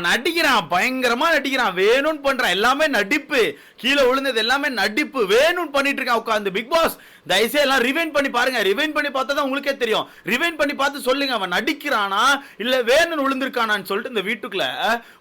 நடிக்கிறான் பயங்கரமா நடிக்கிறான். வேணும்னு பண்றான் எல்லாமே நடிப்பு. கீழே விழுந்தது எல்லாமே நடிப்பு. வேணும்னு பண்ணிட்டு இருக்கான் உட்காந்து பிக் பாஸ் தயசே எல்லாம் ரிவைன் பண்ணி பாருங்க. ரிவைன் பண்ணி பார்த்தா தான் உங்களுக்கே தெரியும். ரிவைன் பண்ணி பார்த்து சொல்லுங்க. அவன் நடிக்கிறானா? இல்ல வேணும்னு விழுந்திருக்கானான்னு சொல்லிட்டு இந்த வீட்டுக்குள்ள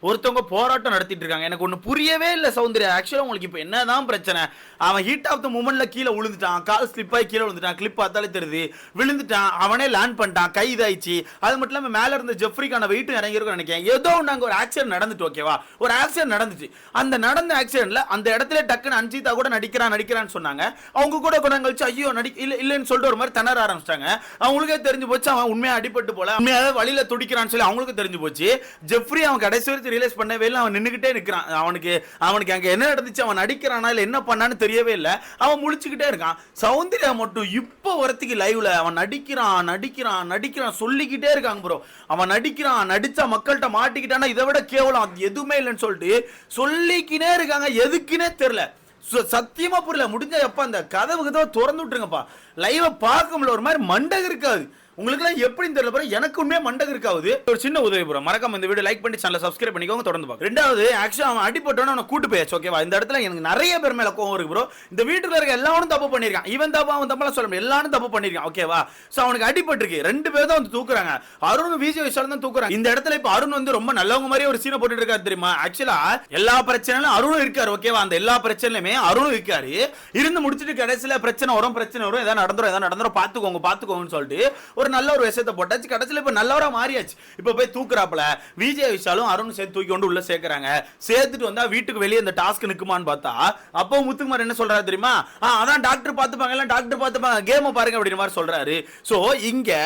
ஒருத்தவங்க போராட்டம் நடத்திட்டு இருக்காங்க. எனக்கு ஒண்ணு புரியவே இல்ல சௌந்தர்யா. ஆக்சுவலா உங்களுக்கு இப்போ என்னதான் பிரச்சனை? அவன் ஹீட் ஆஃப் த மூமெண்ட்ல கீழே விழுந்துட்டான். கால் ஸ்லிப் ஆகி கீழே விழுந்துட்டான். கிளிப் பார்த்தாலே தெரியுது. விழுந்துட்டான். அவனே லேண்ட் பண்ணிட்டான். கை இதாயிடுச்சு. அது மட்டும் இல்லாம மேல இருந்த ஜெஃப்ரிக்கான வெயிட்டும் இறங்கிருக்கும் நினைக்கிறேன். ஏதோ நாங்க ஒரு ஆக்சிடென்ட் நடந்துட்டு ஓகேவா ஒரு ஆக்சிடென்ட் நடந்துச்சு. அந்த நடந்த ஆக்சிடென்ட்ல அந்த இடத்துல டக்குன்னு அஞ்சிதா கூட நடிக்கிறான் நடிக்கிறான்னு சொன்னாங்க. அவங்க கூட குணம் கழிச்சு ஐயோ நடி இல்ல இல்லைன்னு சொல்லிட்டு ஒரு மாதிரி திணற ஆரம்பிச்சிட்டாங்க. அவங்களுக்கே தெரிஞ்சு போச்சு அவன் உண்மையாக அடிபட்டு போல. உண்மையாக வழியில துடிக்கிறான்னு சொல்லி அவங்களுக்கு தெரிஞ்சு போச்சு. ஜெஃப்ரி அவன் கடைசி வரைக்கும் ரியலைஸ் பண்ணவே இல்லை. அவன் நின்றுக்கிட்டே இருக்கிறான் அவனுக்கு அவனுக்கு அங்கே என்ன நடந்துச்சு அவன் நடிக்கிறானா இல்லை என்ன பண்ணான்னு தெரியவே இல்லை. அவன் முழிச்சுக்கிட்டே இருக்கான். சௌந்தர்யா மட்டும் இப்போ வரத்துக்கு லைவ்ல அவன் நடிக்கிறான் நடிக்கிறான் நடிக்கிறான் சொல்லிக்கிட்டே இருக்காங்க ப்ரோ அவன் நடிக்கிறான் நடிச்சா மக்கள்கிட்ட மாட்டிக்கிட்டானா இதை விட கேவலம். அது எதுவுமே இல்லைன்னு சொல்லிட்டு சொல்லிக்கினே இருக்காங்க. எதுக்குன்னே தெரியல. சத்தியமா புரியல. முடிஞ்சா எப்ப அந்த கதவு கதவை திறந்து விட்டுருங்கப்பா. லைவ பார்க்க முடியல. ஒரு மாதிரி மண்டகம் இருக்காது. உங்களுக்குலாம் எப்படின்னு தெரியல பிறகு எனக்கு உண்மையே மண்டக இருக்காது ஒரு சின்ன உதவி ப்ரோ மறக்காம இந்த வீடியோ லைக் பண்ணி சேனல் சப்ஸ்கிரைப் பண்ணிக்கோங்க. தொடர்ந்து பார்க்க ரெண்டாவது ஆக்சுவலாக அவன் அடிப்பட்டவன அவனை கூட்டு போயாச்சு ஓகேவா இந்த இடத்துல எனக்கு நிறைய பேர் மேல கோவம் இருக்கு ப்ரோ இந்த வீட்டுல இருக்க எல்லாரும் தப்பு பண்ணிருக்கான் இவன் தப்பு அவன் தப்பெல்லாம் சொல்ல முடியும் எல்லாரும் தப்பு பண்ணிருக்கான் ஓகேவா சோ அவனுக்கு அடிபட்டிருக்கு. ரெண்டு பேர் தான் வந்து தூக்குறாங்க. அருண் விஜய் விஷால் தான் தூக்குறாங்க. இந்த இடத்துல இப்போ அருண் வந்து ரொம்ப நல்லவங்க மாதிரி ஒரு சீனை போட்டுட்டு இருக்காரு தெரியுமா? ஆக்சுவலா எல்லா பிரச்சனையும் அருணும் இருக்காரு ஓகேவா அந்த எல்லா பிரச்சனையுமே அருணும் இருக்காரு. இருந்து முடிச்சிட்டு கடைசியில் பிரச்சனை வரும் பிரச்சனை வரும். ஏதாவது நடந்துரும் ஏதாவது நடந்துரும். பார்த்துக்கோங்க பார்த்துக்கோங்கன்னு சொல்லிட்டு ஒரு ஒரு நல்ல ஒரு விஷயத்தை போட்டாச்சு. கடைசியில் இப்போ நல்லவராக மாறியாச்சு. இப்போ போய் தூக்குறாப்புல. விஜய் விஷாலும் அருண் சேர்த்து தூக்கி கொண்டு உள்ள சேர்க்குறாங்க. சேர்த்துட்டு வந்தால் வீட்டுக்கு வெளியே இந்த டாஸ்க் நிற்குமான்னு பார்த்தா அப்போ முத்துக்குமார் என்ன சொல்கிறாரு தெரியுமா? ஆ, அதான் டாக்டர் பார்த்துப்பாங்க. எல்லாம் டாக்டர் பார்த்துப்பாங்க. கேமை பாருங்க அப்படின்ற மாதிரி சொல்கிறாரு ஸோ இங்கே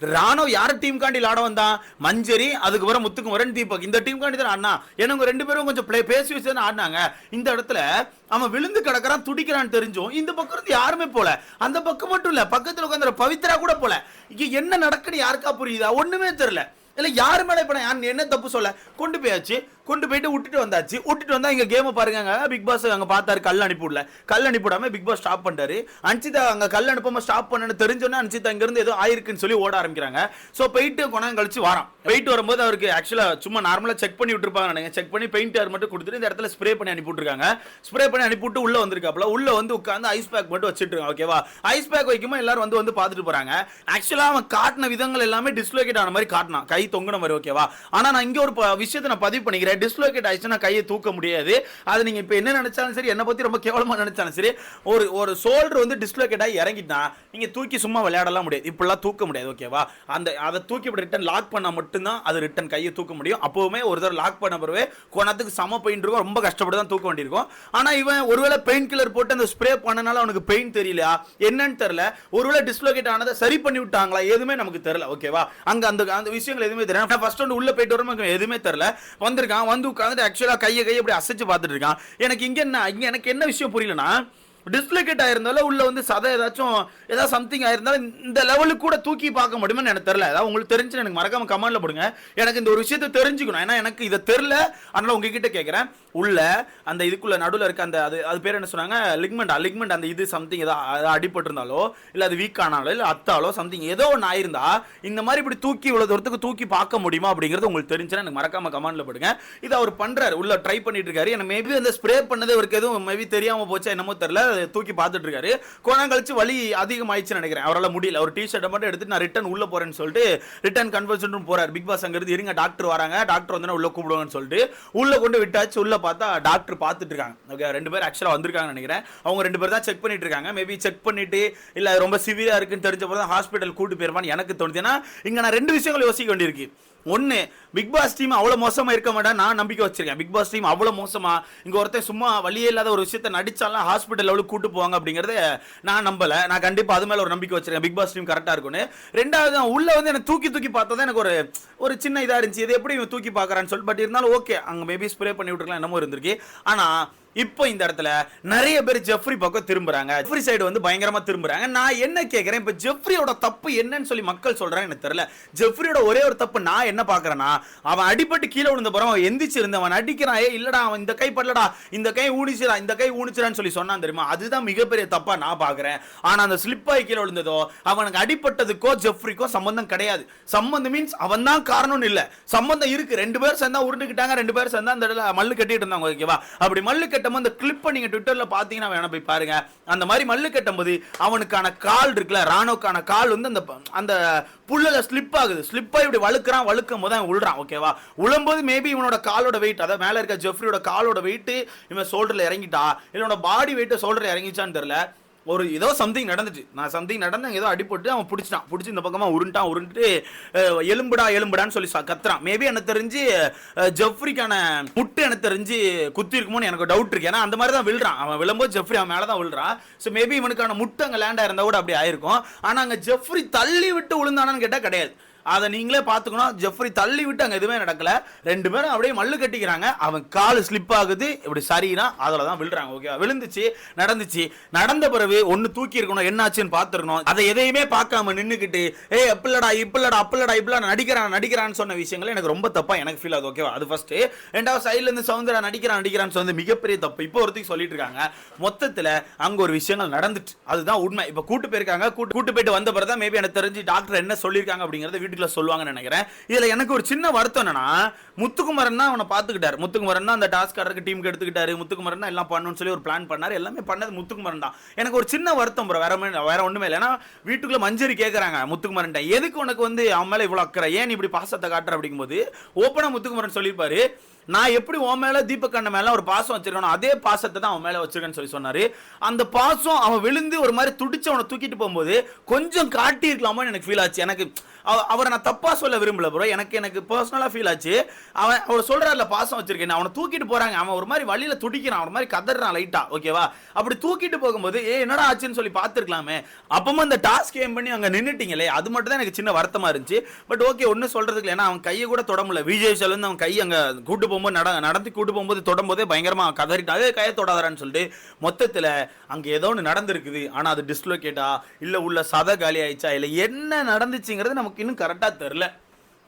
ராணுவ யார் டீம் காண்டி விளாட வந்தான்? மஞ்சரி அதுக்கப்புறம் முத்துக்குமரன் தீபக். இந்த டீம் காண்டி தான் ஆடினா? ஏன்னா ரெண்டு பேரும் கொஞ்சம் play- பேசி வச்சு தான் ஆடினாங்க. இந்த இடத்துல அவன் விழுந்து கிடக்கிறான் துடிக்கிறான்னு தெரிஞ்சும் இந்த பக்கம் இருந்து யாருமே போல. அந்த பக்கம் மட்டும் இல்ல பக்கத்தில் உட்காந்து பவித்ரா கூட போல. இங்க என்ன நடக்குன்னு யாருக்கா புரியுதா? ஒண்ணுமே தெரியல. இல்லை யார் மேலே இப்போ நான் என்ன தப்பு சொல்ல? கொண்டு போயாச்சு. கொண்டு போயிட்டு விட்டுட்டு வந்தாச்சு. விட்டுட்டு வந்தா இங்க கேம் பாருங்க. பிக் பாஸ் அங்க பார்த்தாரு கல் அனுப்பிவிடல. கல் அனுப்பிவிடாம பிக் பாஸ் ஸ்டாப் பண்ணிட்டாரு. அன்சிதா அங்க கல் அனுப்பாம ஸ்டாப் பண்ணனு தெரிஞ்சோன்னா அன்சிதா இங்க இருந்து ஏதோ ஆயிருக்குன்னு சொல்லி ஓட ஆரம்பிக்கிறாங்க. சோ போயிட்டு கொண்டாங்க கழிச்சு வரான். போயிட்டு வரும்போது அவருக்கு ஆக்சுவலா சும்மா நார்மலா செக் பண்ணி விட்டுருப்பாங்க நினைங்க செக் பண்ணி பெயிண்ட் மட்டும் கொடுத்துட்டு இந்த இடத்துல ஸ்ப்ரே பண்ணி அனுப்பி விட்டுருக்காங்க. ஸ்ப்ரே பண்ணி அனுப்பிவிட்டு உள்ள வந்திருக்காப்ல உள்ள வந்து உட்காந்து ஐஸ் பேக் மட்டும் வச்சுட்டு இருக்காங்க ஓகேவா ஐஸ் பேக் வைக்கும்போது எல்லாரும் வந்து வந்து பார்த்துட்டு போறாங்க. ஆக்சுவலா அவன் காட்டின விதங்கள் எல்லாமே டிஸ்லோகேட் ஆன மாதிரி காட்டினான். கை தொங்குன மாதிரி ஓகேவா ஆனா நான் இங்க ஒரு விஷயத்தை நான் பதிவு பண்ணிக்கிறேன். டிஸ்லோகேட் ஆயிடுச்சுன்னா கையை தூக்க முடியாது. அது நீங்க இப்ப என்ன நினைச்சாலும் சரி என்ன பத்தி ரொம்ப கேவலமா நினைச்சாலும் சரி ஒரு ஒரு ஷோல்டர் வந்து டிஸ்லோகேட் ஆகி இறங்கிட்டா நீங்க தூக்கி சும்மா விளையாடலாம் முடியாது. இப்படிலாம் தூக்க முடியாது ஓகேவா அந்த அதை தூக்கி இப்படி ரிட்டன் லாக் பண்ணா மட்டும்தான் அது ரிட்டன் கையை தூக்க முடியும். அப்பவுமே ஒரு தடவை லாக் பண்ண பிறகு கோணத்துக்கு சம பெயின் இருக்கும். ரொம்ப கஷ்டப்பட்டு தான் தூக்க வேண்டியிருக்கும். ஆனா இவன் ஒருவேளை பெயின் கில்லர் போட்டு அந்த ஸ்ப்ரே பண்ணனால அவனுக்கு பெயின் தெரியலையா? என்னன்னு தெரியல. ஒருவேளை டிஸ்லோகேட் ஆனதை சரி பண்ணி விட்டாங்களா? எதுவுமே நமக்கு தெரியல ஓகேவா அங்க அந்த அந்த விஷயங்கள் எதுவுமே தெரியல. ஃபர்ஸ்ட் வந்து உள்ள போயிட்டு வரும் எதுவுமே தெரியல. வந்திருக்கான் வந்து உட்காந்துட்டு ஆக்சுவலாக கையை கையை இப்படி அசைச்சு பார்த்துட்டு இருக்கான். எனக்கு இங்க என்ன இங்க எனக்கு என்ன விஷயம் புரியலன்னா டிஸ்லோகேட் ஆயிருந்தாலும் உள்ள வந்து சதை ஏதாச்சும் ஏதாவது சம்திங் ஆயிருந்தாலும் இந்த லெவலுக்கு கூட தூக்கி பார்க்க முடியுமான்னு எனக்கு தெரியல. ஏதாவது உங்களுக்கு தெரிஞ்சு எனக்கு மறக்காம கமெண்ட்ல போடுங்க. எனக்கு இந்த ஒரு விஷயத்தை தெரிஞ்சுக்கணும். ஏன்னா எனக்கு இதை தெரில அதனால உங்ககிட்ட கேட்குறேன் உள்ள அந்த இதுக்குள்ள நடுவில் இருக்க அந்த அது அது பேர் என்ன சொன்னாங்க? லிக்மெண்ட் லிக்மெண்ட் அந்த இது சம்திங் ஏதாவது அடிபட்டிருந்தாலோ இல்லை அது வீக் ஆனாலோ இல்லை அத்தாலோ சம்திங் ஏதோ ஒன்று ஆயிருந்தா இந்த மாதிரி இப்படி தூக்கி இவ்வளோ தூரத்துக்கு தூக்கி பார்க்க முடியுமா அப்படிங்கிறது உங்களுக்கு தெரிஞ்சுன்னா எனக்கு மறக்காம கமெண்ட்ல போடுங்க. இதை அவர் பண்ணுறாரு உள்ள ட்ரை பண்ணிட்டு இருக்காரு. எனக்கு மேபி அந்த ஸ்ப்ரே பண்ணது அவருக்கு எதுவும் மேபி தெரியாமல் போச்சா என்னமோ தெரியல. அதை தூக்கி பார்த்துட்டு இருக்காரு கொஞ்சம் கழிச்சு வலி அதிகமாயிடுச்சுன்னு நினைக்கிறேன். அவரால் முடியல. ஒரு டிஷர்ட்டை மட்டும் எடுத்து நான் ரிட்டன் உள்ள போறேன்னு சொல்லிட்டு ரிட்டன் கன்வர்ஷன் போறாரு. பிக் பாஸ் அங்கிருந்து இருங்க டாக்டர் வராங்க. டாக்டர் வந்து உள்ள கூப்பிடுவாங்கன்னு சொல்லிட்டு உள்ள கொண்டு விட்டாச்சு. உள்ள பார்த்தா டாக்டர் பார்த்துட்டு இருக்காங்க ஓகே ரெண்டு பேர் ஆக்சுவலா வந்திருக்காங்கன்னு நினைக்கிறேன். அவங்க ரெண்டு பேர் தான் செக் பண்ணிட்டு இருக்காங்க மேபி செக் பண்ணிட்டு இல்ல ரொம்ப சிவியா இருக்குன்னு தெரிஞ்ச தான் ஹாஸ்பிட்டல் கூட்டு போயிருப்பான்னு எனக்கு தோணுது. ஏன்னா இங்க நான் ரெண்டு விஷயங்கள் யோசிக்க வேண்டியிருக்கு. ஒன்று பிக் பாஸ் டீம் அவ்வளோ மோசமாக இருக்க மாட்டேன் நான் நம்பிக்கை வச்சிருக்கேன். பிக் பாஸ் டீம் அவ்வளோ மோசமாக இங்கே ஒருத்தன் சும்மா வழியே இல்லாத ஒரு விஷயத்தை நடிச்சாலாம் ஹாஸ்பிட்டல் லெவலுக்கு கூட்டு போவாங்க அப்படிங்கிறத நான் நம்பலை. நான் கண்டிப்பாக அது மேலே ஒரு நம்பிக்கை வச்சிருக்கேன். பிக் பாஸ் டீம் கரெக்டாக இருக்கும்னு. ரெண்டாவது உள்ளே வந்து எனக்கு தூக்கி தூக்கி பார்த்தா தான் எனக்கு ஒரு ஒரு சின்ன இதாக இருந்துச்சு. இது எப்படி இவன் தூக்கி பார்க்குறான்னு சொல்லிட்டு பட் இருந்தாலும் ஓகே அங்கே மேபி ஸ்ப்ரே பண்ணி விட்டுருக்கலாம் என்னமோ இருந்திருக்கு. ஆனால் இப்போ இந்த இடத்துல நிறைய பேர் ஜெஃப்ரி பக்கம் திரும்புறாங்க. ஜெஃப்ரி சைடு வந்து பயங்கரமா திரும்புறாங்க. நான் என்ன கேக்குறேன்? இப்ப ஜெஃப்ரியோட தப்பு என்னன்னு சொல்லி மக்கள் சொல்றாங்க எனக்கு தெரியல. ஜெஃப்ரியோட ஒரே ஒரு தப்பு நான் என்ன பாக்குறேன்னா அவன் அடிபட்டு கீழே விழுந்த பிறகு அவன் எந்திரிச்சு இருந்த அவன் அடிக்கிறான். ஏ இல்லடா அவன் இந்த கை படலடா இந்த கை ஊனிச்சுடா இந்த கை ஊனிச்சுடான்னு சொல்லி சொன்னான் தெரியுமா? அதுதான் மிகப்பெரிய தப்பா நான் பாக்குறேன். ஆனா அந்த ஸ்லிப் ஆகி கீழே விழுந்ததோ அவனுக்கு அடிபட்டதுக்கோ ஜெஃப்ரிக்கோ சம்பந்தம் கிடையாது. சம்பந்தம் மீன்ஸ் அவன் தான் காரணம்னு இல்ல. சம்பந்தம் இருக்கு. ரெண்டு பேர் சேர்ந்தா உருண்டுக்கிட்டாங்க ரெண்டு பேர் சேர்ந்தா அந்த இடத்துல மல்லு கட்டிட்டு இருந்தாங்க ஓகேவா அப்படி மல்லு கட்டும் அந்த கிளிப்பை நீங்கள் ட்விட்டரில் பார்த்தீங்கன்னா வேணா போய் பாருங்க. அந்த மாதிரி மல்லு கட்டும் போது அவனுக்கான கால் இருக்குல்ல ராணுக்கான கால் வந்து அந்த அந்த புல்லுல ஸ்லிப் ஆகுது. ஸ்லிப்பாக இப்படி வழுக்கிறான் வழுக்கும் போது அவன் உள்றான் ஓகேவா உழும்போது மேபி இவனோட காலோட வெயிட் அதாவது மேலே இருக்க ஜெஃப்ரியோட காலோட வெயிட் இவன் ஷோல்டர்ல இறங்கிட்டா இவனோட பாடி வெயிட்டு சோல்டர் இறங்கிச்சான்னு தெரியல. ஒரு ஏதோ சம்திங் நடந்துச்சு. நான் சம்திங் நடந்து ஏதோ அடிபட்டு அவன் பிடிச்சிட்டான். பிடிச்சி இந்த பக்கமாக உருண்டான் உருண்டுட்டு எலும்புடா எலும்புடான்னு சொல்லி கத்துறான். மேபி எனக்கு தெரிஞ்சு ஜெஃப்ரிக்கான முட்டு எனக்கு தெரிஞ்சு குத்தி இருக்குமோன்னு எனக்கு டவுட் இருக்கு. ஏன்னா அந்த மாதிரி தான் விழுறான். அவன் விழும்போது ஜெஃப்ரி அவன் மேலே தான் விழுறான். ஸோ மேபி இவனுக்கான முட்டு அங்கே லேண்ட் ஆயிருந்தா கூட அப்படி ஆயிருக்கும். ஆனால் அங்கே ஜெஃப்ரி தள்ளி விட்டு விழுந்தானான்னு கேட்டால் கிடையாது. அதை நீங்களே பார்த்துக்கணும். ஜெஃப்ரி தள்ளி விட்டு அங்கே எதுவுமே நடக்கல. ரெண்டு பேரும் அப்படியே மல்லு கட்டிக்கிறாங்க. அவன் கால் ஸ்லிப் ஆகுது. இப்படி சரினா அதில் தான் விழுறாங்க ஓகேவா விழுந்துச்சு நடந்துச்சு. நடந்த பிறகு ஒன்று தூக்கி இருக்கணும் என்னாச்சுன்னு பார்த்துருக்கணும் அதை எதையுமே பார்க்காம நின்றுக்கிட்டு ஏ எப்பலடா இப்பலடா அப்பலடா இப்பலாம் நடிக்கிறான் நடிக்கிறான்னு சொன்ன விஷயங்கள் எனக்கு ரொம்ப தப்பாக எனக்கு ஃபீல் ஆகுது ஓகேவா அது ஃபர்ஸ்ட் ரெண்டாவது சைட்லேருந்து சவுந்தரா நடிக்கிறான் நடிக்கிறான்னு சொன்னது மிகப்பெரிய தப்பு. இப்போ ஒருத்தையும் சொல்லிட்டு இருக்காங்க. மொத்தத்தில் அங்கே ஒரு விஷயங்கள் நடந்துட்டு. அதுதான் உண்மை. இப்போ கூட்டு போயிருக்காங்க. கூட்டு கூட்டு போயிட்டு வந்த பிறகு தான் மேபி எனக்கு தெரிஞ்சு டாக்டர் என்ன சொல்லியிருக்காங்க அப்படிங்கறத வீட்டுக்குள்ள சொல்லுவாங்கன்னு நினைக்கிறேன். இதுல எனக்கு ஒரு சின்ன வருத்தம் என்னன்னா முத்துக்குமரன் தான் அவனை பார்த்துக்கிட்டாரு. முத்துக்குமரன் தான் அந்த டாஸ்க் ஆடுறதுக்கு டீமுக்கு எடுத்துக்கிட்டாரு. முத்துக்குமரன் தான் எல்லாம் பண்ணணும்னு சொல்லி ஒரு பிளான் பண்ணார். எல்லாமே பண்ணது முத்துக்குமரன் தான். எனக்கு ஒரு சின்ன வருத்தம் ப்ரோ வேற வேற ஒண்ணுமே இல்லை. ஏன்னா வீட்டுக்குள்ள மஞ்சரி கேட்குறாங்க முத்துக்குமரன் எதுக்கு உனக்கு வந்து அவன் மேலே இவ்வளவு அக்கறை? ஏன் நீ இப்படி பாசத்தை காட்டுற அப்படிங்கும்போது ஓப்பனாக முத்துக்குமரன் சொல்லியிருப்பாரு நான் எப்படி உன் மேல தீபக் அண்ணன் மேல ஒரு பாசம் வச்சிருக்கணும் அதே பாசத்தை தான் அவன் மேல வச்சிருக்கேன்னு சொல்லி சொன்னாரு. அந்த பாசம் அவன் விழுந்து ஒரு மாதிரி துடிச்சு அவனை தூக்கிட்டு போகும்போது கொஞ்சம் காட்டியிருக்கலாமோன்னு எனக்கு ஃபீல் ஆச்சு. எனக்கு அவரை நான் தப்பா சொல்ல விரும்பல ப்ரோ எனக்கு எனக்கு பர்சனலா ஃபீல் ஆச்சு. அவன் அவர் சொல்றாருல பாசம் வச்சிருக்கேன் அவனை தூக்கிட்டு போறாங்க. அவன் ஒரு மாதிரி வழியில துடிக்கிறான். ஒரு மாதிரி கதறான் லைட்டா ஓகேவா அப்படி தூக்கிட்டு போகும்போது ஏ என்னடா ஆச்சுன்னு சொல்லி பார்த்துருக்கலாமே? அப்பவும் அந்த டாஸ்க் ஏம் பண்ணி அங்க நின்னுட்டீங்களே? அது மட்டும் தான் எனக்கு சின்ன வருத்தமா இருந்துச்சு. பட் ஓகே ஒன்றும் சொல்றதுக்கு ஏன்னா அவன் கையை கூட தொட முடியல. விஜய் வந்து அவன் கை அங்க கூட்டு போகும்போது நட நடத்தி கூட்டு போகும்போது தொடும்போதே பயங்கரமாக கதறிட்டான் அதே கையை தொடாதாரான்னு சொல்லிட்டு மொத்தத்தில் அங்கே ஏதோ ஒன்று நடந்திருக்குது. ஆனால் அது டிஸ்லோகேட்டா இல்லை உள்ள சத காலி ஆயிடுச்சா இல்லை என்ன நடந்துச்சுங்கிறது நமக்கு இன்னும் கரெக்டாக தெரில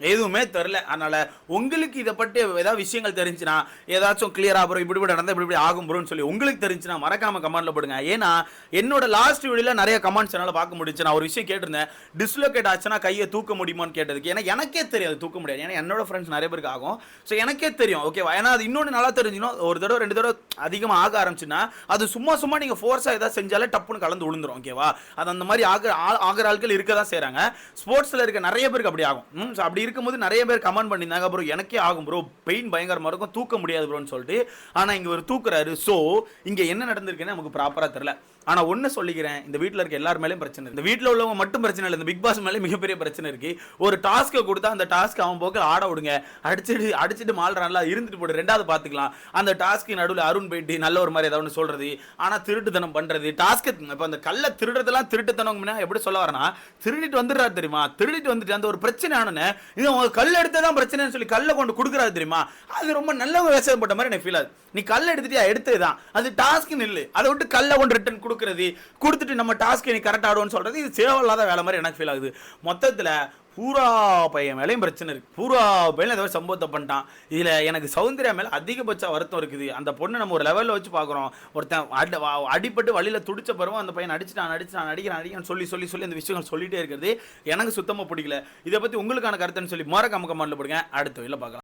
எதுவுமே தெரில அதனால் உங்களுக்கு இதை பற்றி ஏதாவது விஷயங்கள் தெரிஞ்சுன்னா ஏதாச்சும் கிளியராக அப்புறம் இப்படி இப்படி நடந்தால் இப்படி இப்படி ஆகும் ப்ரோன்னு சொல்லி உங்களுக்கு தெரிஞ்சுன்னா மறக்காம கமெண்ட்ல போடுங்க. ஏன்னா என்னோட லாஸ்ட் வீடியோவில் நிறைய கமெண்ட்ஸ் என்னால் பார்க்க முடிஞ்சு நான் ஒரு விஷயம் கேட்டிருந்தேன். டிஸ்லோகேட் ஆச்சுன்னா கையை தூக்க முடியுமான்னு கேட்டதுக்கு. ஏன்னா எனக்கே தெரியாது தூக்க முடியாது. ஏன்னா என்னோட ஃப்ரெண்ட்ஸ் நிறைய பேருக்கு ஆகும். ஸோ எனக்கே தெரியும். ஓகேவா ஏன்னா அது இன்னொன்று நல்லா தெரிஞ்சுக்கணும். ஒரு தடவை ரெண்டு தடவை அதிகமாக ஆக ஆரம்பிச்சுன்னா அது சும்மா சும்மா நீங்கள் ஃபோர்ஸாக ஏதாவது செஞ்சாலே டப்புன்னு கலந்து விழுந்துரும் ஓகேவா அது அந்த மாதிரி ஆக ஆ- ஆகிற ஆட்கள் இருக்க தான் செய்கிறாங்க ஸ்போர்ட்ஸில் இருக்க நிறைய பேருக்கு அப்படி ஆகும். ம், அப்படி இருக்கும்போது நிறைய பேர் கமெண்ட் பண்ணியிருந்தாங்க ப்ரோ எனக்கே ஆகும் ப்ரோ. பெயின் பயங்கரமாக இருக்கும். தூக்க முடியாது ப்ரோன்னு சொல்லிட்டு. ஆனால் இங்கே ஒரு தூக்குறாரு. ஸோ இங்கே என்ன நடந்திருக்குன்னு நமக்கு ப்ராப்பராக தெரியல. ஆனா ஒன்னு சொல்லிக்கிறேன் இந்த வீட்டில் இருக்க எல்லார் மேலேயும் பிரச்சனை இந்த வீட்டில் உள்ளவங்க மட்டும் பிரச்சனை இல்லை இந்த பிக் பாஸ் மேலே மிகப்பெரிய பிரச்சனை இருக்கு. ஒரு டாஸ்க்கை கொடுத்தா அந்த டாஸ்க் அவன் போக்கு ஆட விடுங்க. அடிச்சிட்டு அடிச்சுட்டு மாள்றான்ல இருந்துட்டு போடு. ரெண்டாவது பார்த்துக்கலாம் அந்த டாஸ்க்கு நடுவில் அருண் போயிட்டு நல்ல ஒரு மாதிரி ஏதாவது ஒன்று சொல்றது. ஆனா திருட்டுத்தனம் பண்றது. டாஸ்க்கு இப்போ அந்த கல்ல திருடுறதெல்லாம் திருட்டுத்தனம் எப்படி சொல்ல வரனா திருடிட்டு வந்துடுறாரு தெரியுமா? திருடிட்டு வந்துட்டு அந்த ஒரு பிரச்சனை ஆனோன்னு இது உங்க கல் எடுத்ததான் பிரச்சனைன்னு சொல்லி கல்லை கொண்டு கொடுக்குறாரு தெரியுமா? அது ரொம்ப நல்ல வேசம் போட்ட மாதிரி எனக்கு ஃபீல் ஆகுது. நீ கல் எடுத்துட்டியா? எடுத்ததுதான். அது டாஸ்க்குன்னு இல்லை. அதை விட்டு கல்லை கொண்டு ரிட்டர்ன் கொடுக்குறது கொடுத்துட்டு நம்ம டாஸ்க் நீ கரெக்ட் ஆடுவோம்னு சொல்கிறது இது சேவல்லாத வேலை மாதிரி எனக்கு ஃபீல் ஆகுது. மொத்தத்தில் பூரா பையன் மேலேயும் பிரச்சனை இருக்குது பூரா பையன் ஏதோ சம்பவத்தை பண்ணிட்டான். இதில் எனக்கு சௌந்தர்யா மேலே அதிகபட்ச வருத்தம் இருக்குது. அந்த பொண்ணை நம்ம ஒரு லெவலில் வச்சு பார்க்குறோம். ஒருத்தன் அடி- அடிப்பட்டு வழியில் துடிச்ச பருவம் அந்த பையன் அடிச்சிட்டான் அடிச்சிட்டான் அடிக்கிறான் அடிக்கிறான் சொல்லி சொல்லி சொல்லி அந்த விஷயங்கள் சொல்லிகிட்டே இருக்கிறது. எனக்கு சுத்தமாக பிடிக்கல. இதை பற்றி உங்களுக்கான கருத்துன்னு சொல்லி மறக்காம கமெண்ட்ல போடுங்க. அடுத்த வீடியோல பார்க்கலாம்.